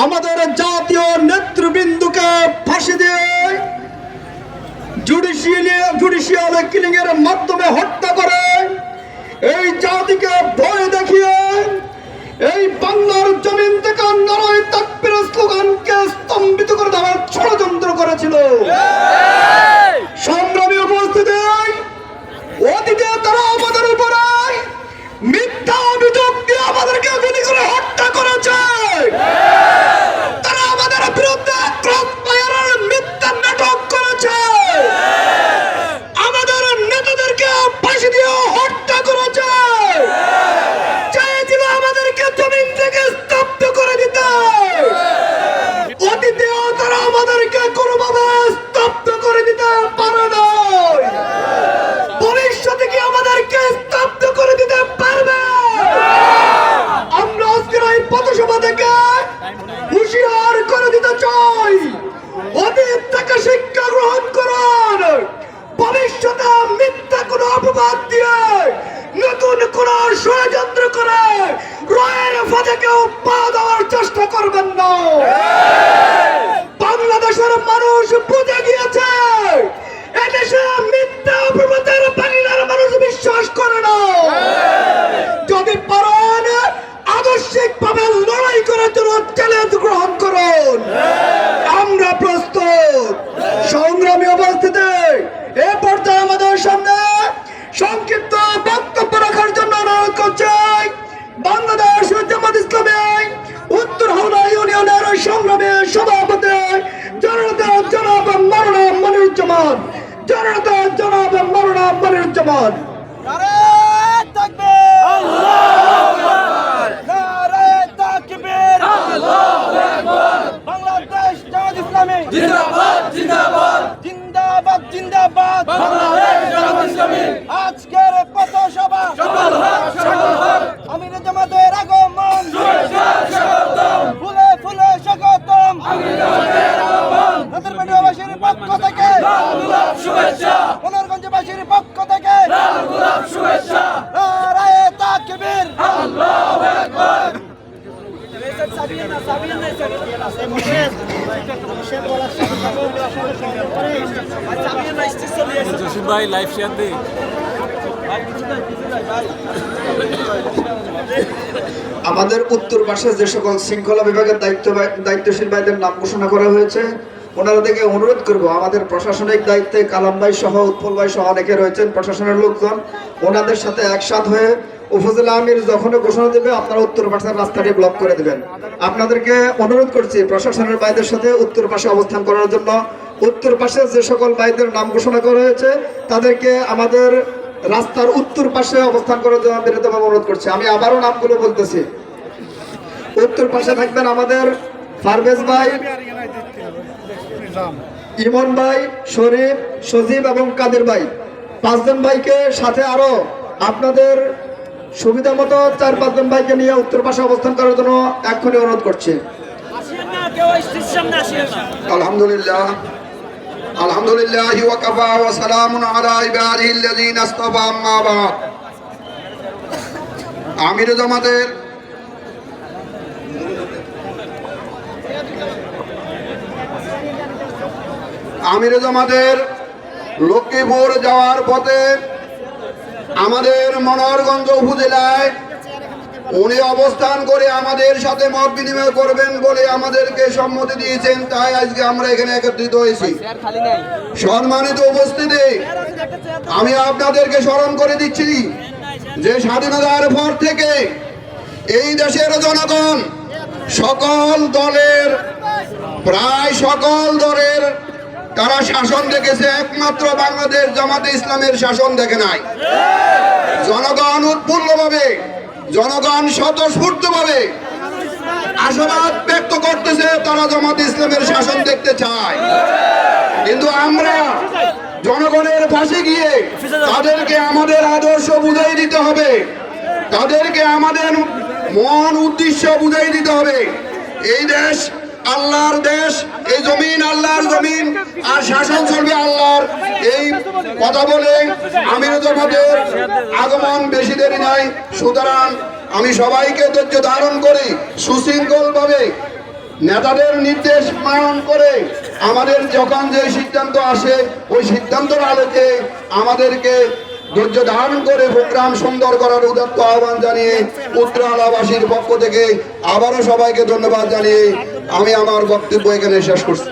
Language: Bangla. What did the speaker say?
আমাদের জাতীয় নেতৃবৃন্দুকে ফাঁসি দিয়ে জুডিশিয়ালি জুডিশিয়াল কিলিং এর মাধ্যমে হত্যা করে ষড়যন্ত্র করে রয়ের ফাঁদে কেউ পা দেওয়ার চেষ্টা করবেন না। বাংলাদেশের মানুষ বুঝে গিয়েছে মনিরুজ্জামান জনতা জনাব মারুনা মনিরুজ্জামান নারে তাকবীর নারে তাকবীর বাংলাদেশ জামাত ইসলামী জিন্দাবাদ জিন্দাবাদ জিন্দাবাদ জিন্দাবাদ বাংলাদেশ জামাত ইসলামী আজকের পথসভা সফল হোক সফল হোক আমির জামাতের আগমন শুভেচ্ছা স্বাগতম ফুলে ফুলে স্বাগতম আমির জামাতের আহ্বান নেতারবাড়িবাসীর পক্ষ থেকে। লাল গোলাপ শুভেচ্ছা। পক্ষ থেকে। লাল গোলাপ শুভেচ্ছা। নারে তাকবীর। আল্লাহু আকবার। ভাই লাইভ শেয়ার দে। আমাদের উত্তর পাশে যে সকল শৃঙ্খলা বিভাগের দায়িত্ব দায়িত্বশীল ভাইদের নাম ঘোষণা করা হয়েছে ওনারা থেকে অনুরোধ করব, আমাদের প্রশাসনিক দায়িত্বে কালাম ভাই সহ, উৎপল ভাই সহ অনেকে রয়েছেন, প্রশাসনের লোকজন, ওনাদের সাথে একসাথ হয়ে উপজেলা আমির যখন ঘোষণা দেবে, আপনারা উত্তর পাশের রাস্তাটি ব্লক করে দেবেন। আপনাদেরকে অনুরোধ করছি প্রশাসনের ভাইদের সাথে উত্তর পাশে অবস্থান করার জন্য। উত্তর পাশে যে সকল বাইদের নাম ঘোষণা করা হয়েছে, তাদেরকে আমাদের রাস্তার উত্তর পাশে অবস্থান করার জন্য বিরতভাবে অনুরোধ করছি। আমি আবারও নামগুলো বলতেছি। উত্তর পাশে থাকবেন আমাদের ফারভেজ ভাই ইমন ভাই শরীফ সজীব এবং কাদের ভাই। পাঁচজন ভাইকে সাথে আরও আপনাদের সুবিধা মতো চার পাঁচজন ভাইকে নিয়ে উত্তর পাশে অবস্থান করার জন্য এক্ষুনি অনুরোধ করছি। আলহামদুলিল্লাহ। আলহামদুলিল্লাহ ওয়াকাফা ওয়া সালামুন আলা ইবাদিহি আম্মা বাদ। আমির জামাতের আমির জামাতের লক্ষ্মীপুর যাওয়ার পথে আমাদের মনোহরগঞ্জ উপজেলায় উনি অবস্থান করে আমাদের সাথে মত বিনিময় করবেন বলে আমাদেরকে সম্মতি দিয়েছেন, তাই আজকে আমরা এখানে একত্রিত হয়েছি। সম্মানিত উপস্থিতি, আমি আপনাদেরকে স্মরণ করে দিচ্ছি যে স্বাধীনতার পর থেকে এই দেশের জনগণ সকল দলের, প্রায় সকল দলের তারা শাসন দেখেছে, একমাত্র বাংলাদেশ জামাতে ইসলামের শাসন দেখে নাই। জনগণ উৎফুল্লভাবে, জনগণ স্বতঃস্ফূর্তভাবে আশাবাদ ব্যক্ত করতেছে, তারা জামাত ইসলামের শাসন দেখতে চায়। কিন্তু আমরা জনগণের পাশে গিয়ে তাদেরকে আমাদের আদর্শ বুঝাই দিতে হবে। তাদেরকে আমাদের মন উদ্দেশ্য বুঝাই দিতে হবে। এই দেশ আল্লাহর দেশ, এই জমিন আল্লাহর জমিন। আর শাসন চলবে আল্লাহর। এই কথা বলে আমির জামাতের আগমন বেশি দেরি নাই সুতরাং আমি সবাইকে ধৈর্য ধারণ করি সুশৃঙ্খল ভাবে নেতাদের নির্দেশ পালন করে আমাদের যখন যে সিদ্ধান্ত আসে, ওই সিদ্ধান্তের আলোকে আমাদেরকে ধৈর্য ধারণ করে প্রোগ্রাম সুন্দর করার উদাত্ত আহ্বান জানিয়ে উত্তরালাবাসীর পক্ষ থেকে আবারও সবাইকে ধন্যবাদ জানিয়ে আমি আমার বক্তব্য এখানে শেষ করছি।